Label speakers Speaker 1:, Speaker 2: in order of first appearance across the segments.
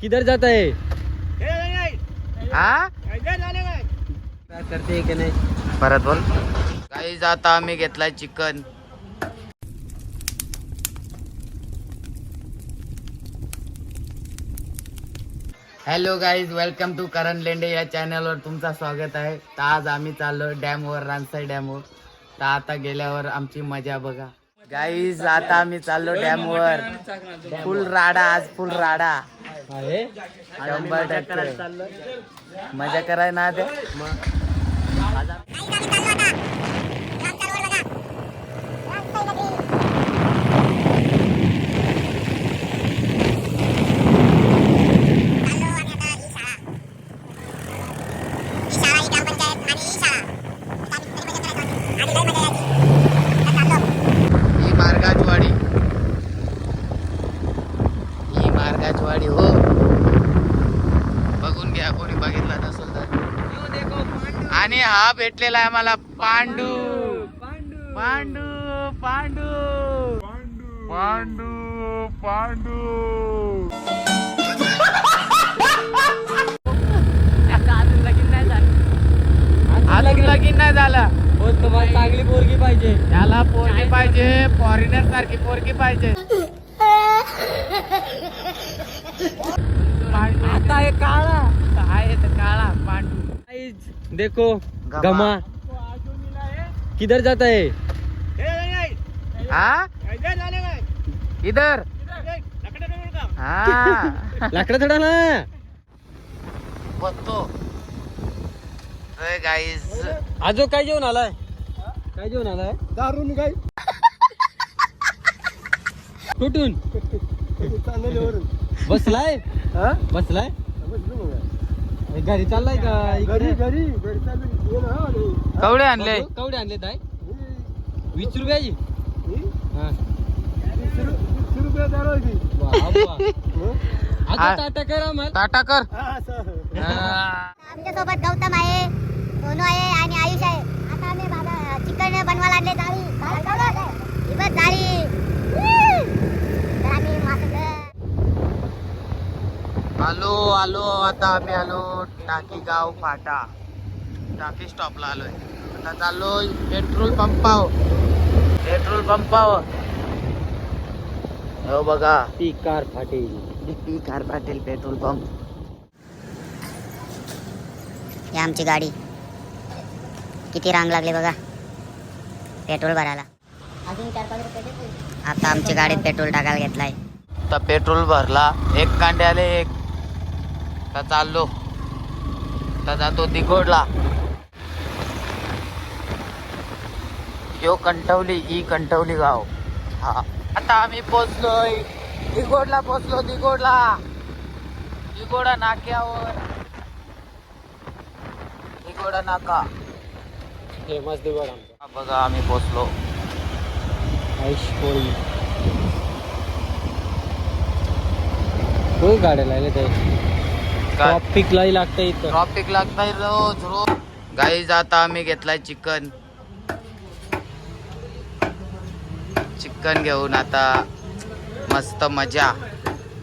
Speaker 1: किधर जात आहे
Speaker 2: हा?
Speaker 1: करते की नाही
Speaker 2: परत बोल. काही आता आम्ही घेतलाय chicken. Hello guys welcome to Karan Lende या चॅनलवर तुमचं स्वागत आहे. तर आज आम्ही चाललो डॅमवर रानसाई डॅमवर. तर आता गेल्यावर आमची मजा बघा. गाईज आता आम्ही चाललो डॅमवर फुल राडा आज फुल राडा.
Speaker 1: आहे?
Speaker 2: शंभर टक्के. मजा कराय ना ते ही मार्गाचवाडी ही मार्गाचवाडी हो बघून घ्या कोणी बघितला नसेल तर आणि हा भेटलेला आहे मला पांडू. पांडू. पांडू पांडू. पांडू अजून लगीन नाही झाला.
Speaker 1: तुम्हाला चांगली पोरगी पाहिजे.
Speaker 2: त्याला पोरगी पाहिजे फॉरेनर सारखी पोरगी पाहिजे. पांडू.
Speaker 1: आता हे काळा.
Speaker 2: आहे तर काळा पांडू.
Speaker 1: देखो.
Speaker 2: गमा.
Speaker 1: किधर जाता है?
Speaker 2: हा? इधर. हा.
Speaker 1: लाकडं थोडा ना।
Speaker 2: बघतो गाईज
Speaker 1: आजो काय जेवण आलाय? काय जेवण आलाय? दारून काय कुठून? बसलाय? बसलाय? घरी चाललाय का घरी घरी
Speaker 2: कवडे आणले?
Speaker 1: कवडे आणले ताय वीस रुपयाची? हा. टाटा करा मग
Speaker 2: टाटा कर.
Speaker 3: आमच्यासोबत गौतम आहे सोनू आहे आणि आयुष आहे. आता आम्ही बाबा चिकन तर आम्ही मासे
Speaker 2: आलो आलो आता आम्ही आलो. टाकी गाव फाटा. टाकी स्टॉपला आलोय. आता चाललोय पेट्रोल पंपावर. पेट्रोल पंपावर. हो बघा.
Speaker 1: ती car फाटेल.
Speaker 2: P car Patil petrol pump.
Speaker 3: ही आमची गाडी. किती रांग लागली बघा. पेट्रोल भरायला. अजून चार पाच रुपये आता आमची गाडीत पेट्रोल टाकायला घेतलाय.
Speaker 2: तर पेट्रोल भरला. एक कांड्याले एक. तर चाललो. तर जातो दिगोडला यो कंठवली ही कंठवली गाव. हा. आता आम्ही पोचलोय. दिगोडला पोचलो दिगोडला दिगोडा नाक्यावर. दिगोडा नाका.
Speaker 1: फेमस
Speaker 2: हा बघा आम्ही पोचलो.
Speaker 1: कोण गाड्या लागले ते
Speaker 2: काय?
Speaker 1: लाई लागतं इथं.
Speaker 2: ट्रॉफिक लागताय रोज रोज. गाईज आता आम्ही घेतलाय चिकन. चिकन घेऊन आता मस्त मजा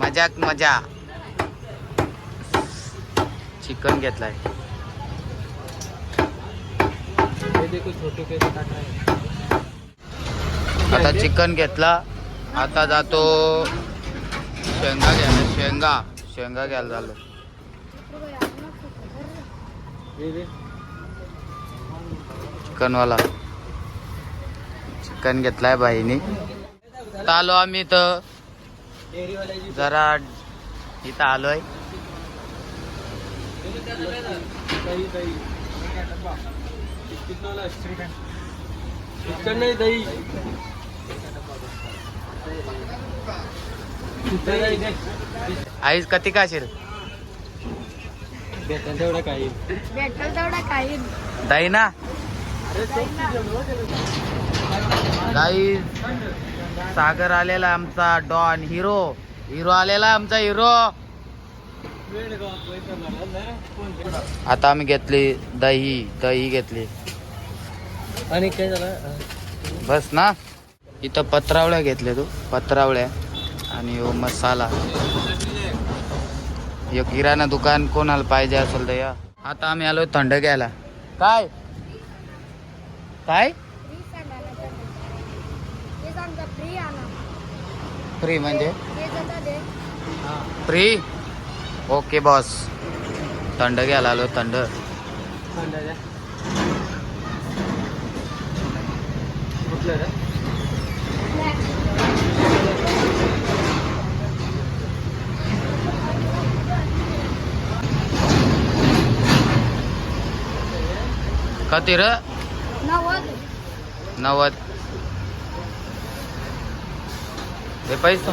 Speaker 2: मजाक मजा. चिकन घेतलाय.
Speaker 1: हे छोटे.
Speaker 2: आता चिकन घेतला आता जातो शेंगा घ्यायला शेंगा शेंगा घ्यायला झालो. चिकनवाला. चिकन घेतलाय बाईनी. तर आलो आम्ही इथं. जरा इथं आलोय.
Speaker 1: आईस कती का असेल दही दही दे.
Speaker 2: आईस कधी काशील
Speaker 1: भेटेल तेवढं काही.
Speaker 3: तेवढा काही.
Speaker 2: दही ना गाई सागर आलेला आमचा डॉन हिरो. हिरो आलेला आमचा हिरो. आता आम्ही घेतली दही दही घेतली.
Speaker 1: आणि काय झालं?
Speaker 2: बस ना. इथं पत्रावळ्या घेतले तू पत्रावळ्या आणि मसाला. हे किराणा दुकान कोणाला पाहिजे असेल तर या. आता आम्ही आलो थंड घ्यायला. काय? काय? फ्री म्हणजे? फ्री ओके बॉस थंड घ्यायला आलो थंड.
Speaker 1: कुठलं रे
Speaker 2: कधी र नव्वद. हे पैसे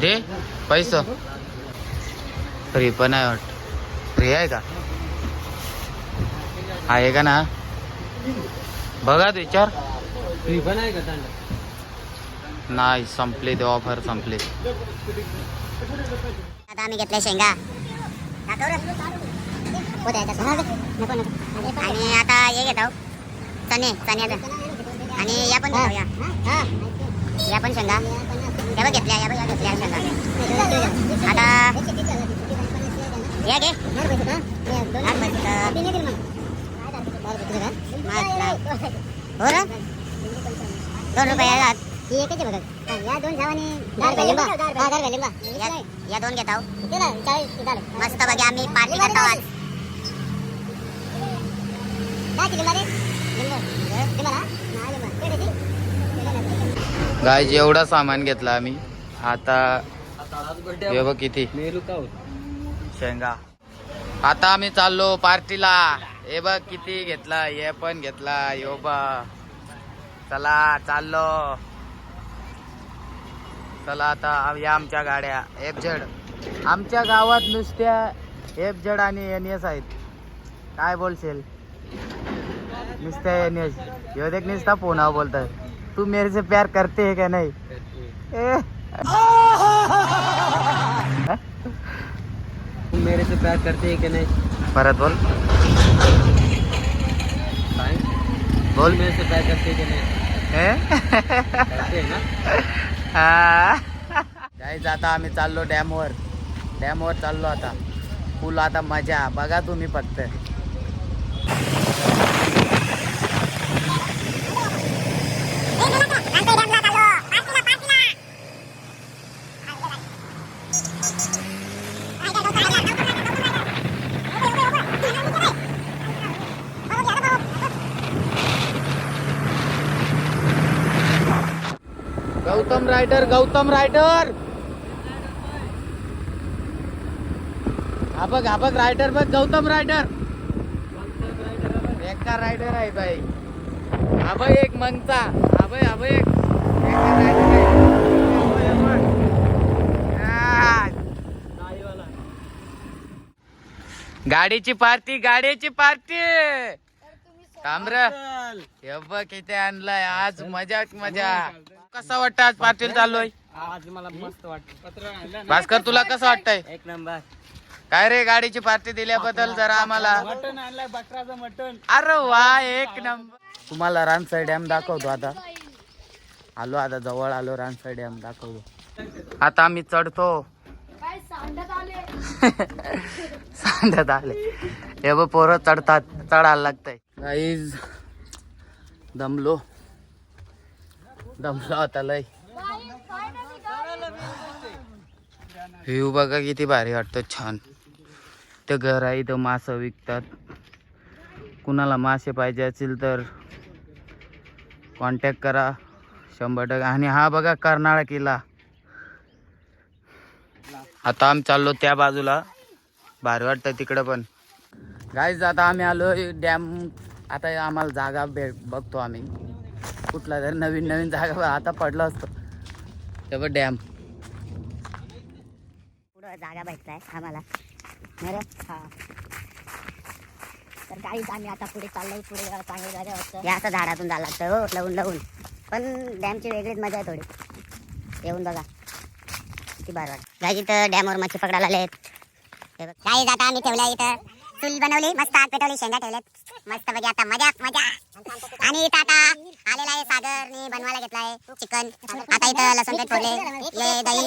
Speaker 2: दे पैसे. फ्री पण आहे वाटत. फ्री आहे का? आहे का ना? बघा विचार.
Speaker 1: फ्री पण आहे का
Speaker 2: नाही संपले ते ऑफर संपले.
Speaker 3: आता आम्ही घेतल्या शेंगा. नको, नको. आणि आता हे घेत आहो. चणे चण्याचं आणि या पण घेतो या पण शेंगा. या बघ घेतल्या या बघ या घेतल्या शेंगा. आता या घे. हो रे दोन रुपये या दोन झावाने. या- दोन घेत आहो. मस्त बघा आम्ही पार्टी करतो आज
Speaker 2: गाय एवढा सामान घेतला आम्ही. आता हे बघ किती. शेंगा. आता आम्ही चाललो पार्टीला. हे बघ किती घेतला हे पण घेतला यो बा चला चाललो. चला आता या आमच्या गाड्या एफ झेड आमच्या गावात नुसत्या एफ झेड आणि एन एस आहेत. काय बोलशील? नुसत्या एन एस ह्यो देख नुसता फोनावर बोलतोय. तू मेरे से प्यार करते है क्या नहीं
Speaker 1: तुम मेरे से प्यार करते हैं कि नहीं?
Speaker 2: परत बोल. बोल.
Speaker 1: मेरे से प्यार करते हैं कि नहीं? करते हैं ना?
Speaker 2: काहीच आता आम्ही चाललो डॅमवर. डॅमवर चाललो आता. फुल आता मजा. बघा तुम्ही फक्त गौतम रायडर गौतम रायडर. हा बघ हा बघ रायडर बघ गौतम रायडर. एका रायडर आहे बाई. हा बघ एक मंगचा. हा बघ हा बघ एक. गाडीची पार्टी गाडीची पार्टी. थांब रे. हे बघ किती आणलाय. आज मजा मजा. कसा वाटतं आज पार्टीला चाललोय?
Speaker 1: आज मला मस्त वाटत
Speaker 2: भास्कर तुला कसं वाटतंय?
Speaker 1: एक नंबर.
Speaker 2: काय रे गाडीची पार्टी दिल्याबद्दल जरा आम्हाला
Speaker 1: मटन आणलाय बकराचं मटन
Speaker 2: अरे वा एक नंबर. तुम्हाला रानसाई डॅम दाखवतो आता. आलो आता जवळ आलो रानसाई डॅम दाखवतो. आता आम्ही चढतो. सांगत आले? हे बघ पोरं चढतात. चढायला लागतंय. गाईज दमलो. दमलो आता लय. व्ह्यू बघा किती भारी वाटतं छान. ते घर आहे इथं मासं विकतात. कुणाला मासे पाहिजे असतील तर कॉन्टॅक्ट करा. शंभर टक्के. आणि हा बघा कर्नाळा किल्ला. आता आम्ही चाललो त्या बाजूला. भारी वाटतं तिकडं पण. गाईज आता आम्ही आलो डॅम. आता आम्हाला जागा भेट बघतो आम्ही. कुठला तरी नवीन नवीन जागा आता पडलो असतो. तेव्हा डॅम.
Speaker 3: पुढं जागा भेटलाय आम्हाला हा. तर काहीच आम्ही आता पुढे चाललोय पुढे जरा चांगली वाटतं हे असं झाडातून जायला लागतं हो लवून लवून. पण डॅमची वेगळीच मजा आहे थोडी. येऊन बघा. किती बरं वाटत. गाई डॅमवर मच्छी पकडायला आहेत काही जाता आम्ही ठेवल्या इथं. चूल बनवली मस्त आग पेटवली शेंगा ठेवल्यात. मस्त बघी आता मजा मजा. आणि इथं आता आलेला आहे सागरने बनवायला घेतलाय चिकन. आता इथं लसूण पेट फोडले ये दही.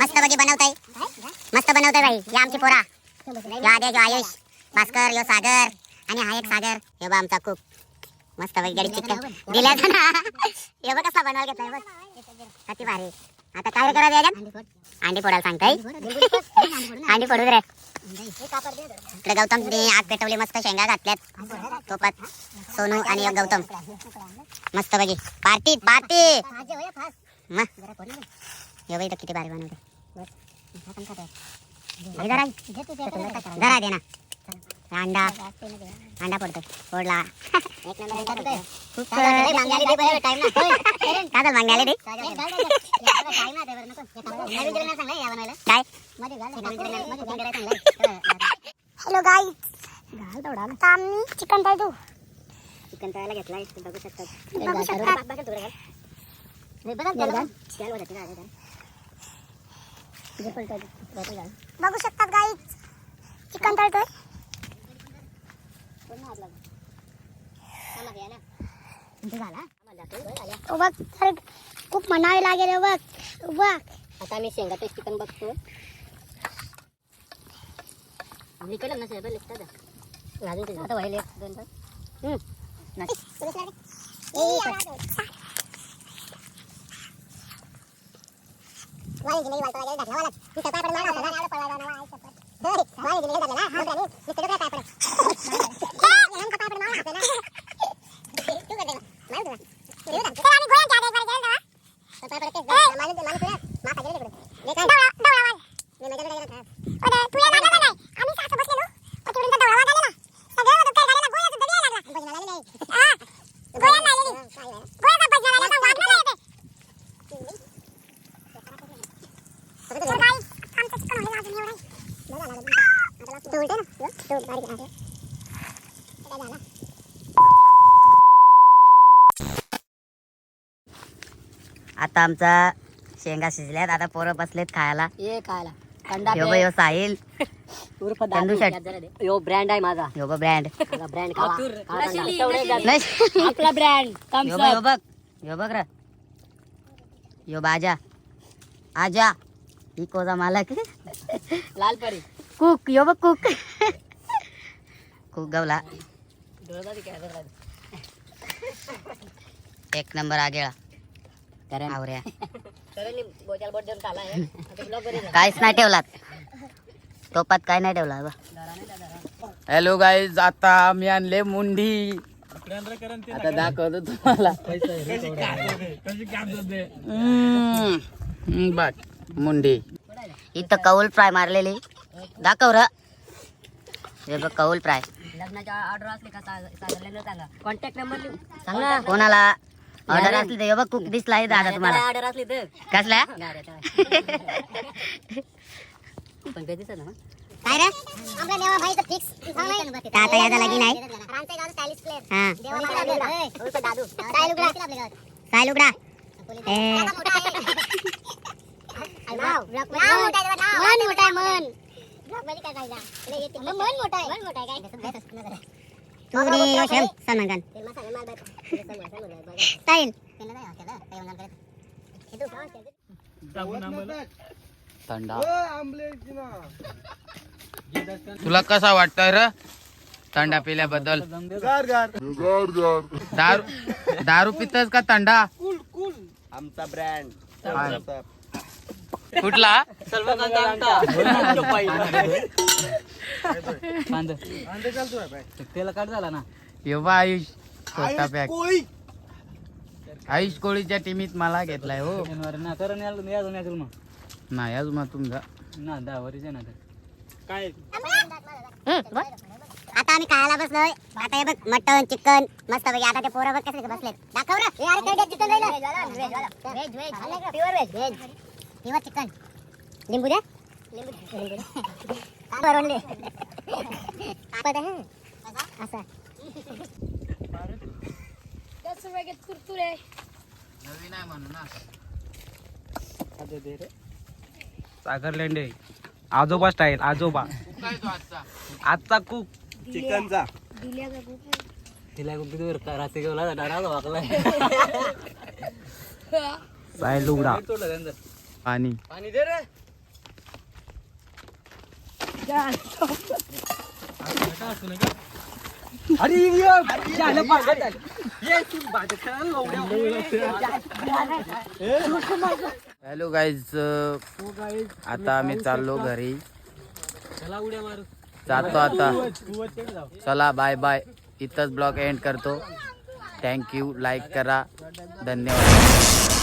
Speaker 3: मस्त बघी बनवताय. मस्त बनवताय बाई या आमची पोरा. या आदेश आयुष. भास्कर यो सागर. आणि हा एक सागर. हे बा आमचा कुक. मस्त बघी गडी चिकन दिल्या ना. हे बघ कसा बनवायला घेतलाय बघ. अति भारी. आता काय करायचं याच्यात अंडी फोडायला सांगताय अंडी फोडू रे. इकडे गौतम आग पेटवली मस्त शेंगा घातल्यात. तोपात सोनू आणि गौतम. मस्त बघी पार्टी पार्टी! मग हे बाई किती भारी बनवते जरा दे ना. अंडा. अंडा फोडतो फोडला. एक नंबर काय मागण्याले रे काय हॅलो गाई आम्ही चिकन तळतो चिकन तळायला घेतला बघू शकतात बघू शकतात गाई चिकन तळतोय ओ बघ तर खूप म्हणावे लागेल बघ बघ
Speaker 4: आता मी शेंगाचं चिकन बघतो निकडलं नसेल पण लिखतात अजून आता व्हायला एक दोन
Speaker 3: आता आमचा शेंगा शिजल्यात. आता पोरं बसलेत खायला.
Speaker 4: ये खायला. कंडा
Speaker 3: यो बघ, यो साहिल.
Speaker 4: उर्फ
Speaker 3: चंदू शर्ट.
Speaker 4: यो ब्रँड आहे माझा.
Speaker 3: यो बघ ब्रँड.
Speaker 4: ब्रँड खावा.
Speaker 3: नाही.
Speaker 4: आपला ब्रँड.
Speaker 3: यो बघ यो बघ. यो बघ र. यो बाजा. आजा. ही कोजा मालक.
Speaker 4: लाल परी
Speaker 3: कुक. यो बघ कुक. कुक गवला. एक नंबर आगेळा. आवऱ्या.
Speaker 4: ब्लॉग बरी
Speaker 3: काहीच नाही ठेवलात. टोपात काय नाही ठेवला.
Speaker 2: हॅलो गाईज आता आम्ही आणले मुंडी. आता दाखवतो तुम्हाला. बघ मुंडी.
Speaker 3: इथं कौल फ्राय मारलेली. दाखव र. हे बघ कौल फ्राय.
Speaker 4: लग्नाच्या ऑर्डर असले का सागरला सांगा कॉन्टॅक्ट नंबर सांग ना
Speaker 3: कोणाला ऑर्डर असली तर हे बघ कुक दिसला आहे दादा तुम्हाला
Speaker 4: ऑर्डर असली तर
Speaker 3: कसल्या
Speaker 4: पण कधी ना
Speaker 3: काय रे तर आता याचा लगीन आहे हा साय लुगडा ए, तू नी यो शेम सलमान खान स्टाईल
Speaker 2: थंडा. तुला कसा वाटतोय र? थंडा पिल्याबद्दल. दारू दारू पितस का थंडा?
Speaker 1: आमचा ब्रँड
Speaker 2: कुठला?
Speaker 1: तेला काट झाला ना
Speaker 2: एव्हा आयुष छोटा पॅक आयुष कोळीच्या टीमीत मला घेतलाय हो.
Speaker 1: ना करण मग
Speaker 2: नाही अजून मग तुमचा.
Speaker 1: ना दहा वरीच आहे ना काय
Speaker 3: आता आम्ही खायला बसलोय. आता हे बघ मटन चिकन मस्त पैकी. आता ते पोरं बघ कसे बसलेत. दाखव काय chicken veg veg pure veg veg pure chicken. लिंबू द्या. लिंबू द्या. कापत आहे. असं.
Speaker 2: नवीन आहे म्हणून ना. सागर लेंडे
Speaker 1: आजोबा स्टाईल आजोबा.
Speaker 2: काय तो
Speaker 1: आजचा. कुक
Speaker 5: चिकनचा.
Speaker 1: तिला रात्री गेला साय लुगडा
Speaker 2: पाणी.
Speaker 1: पाणी दे रे. अरे
Speaker 2: हॅलो गाईज आता आम्ही चाललो घरी.
Speaker 1: चला उड्या मारू.
Speaker 2: जातो आता. चला बाय बाय इथंच ब्लॉग एंड करतो. थँक्यू लाईक करा. धन्यवाद.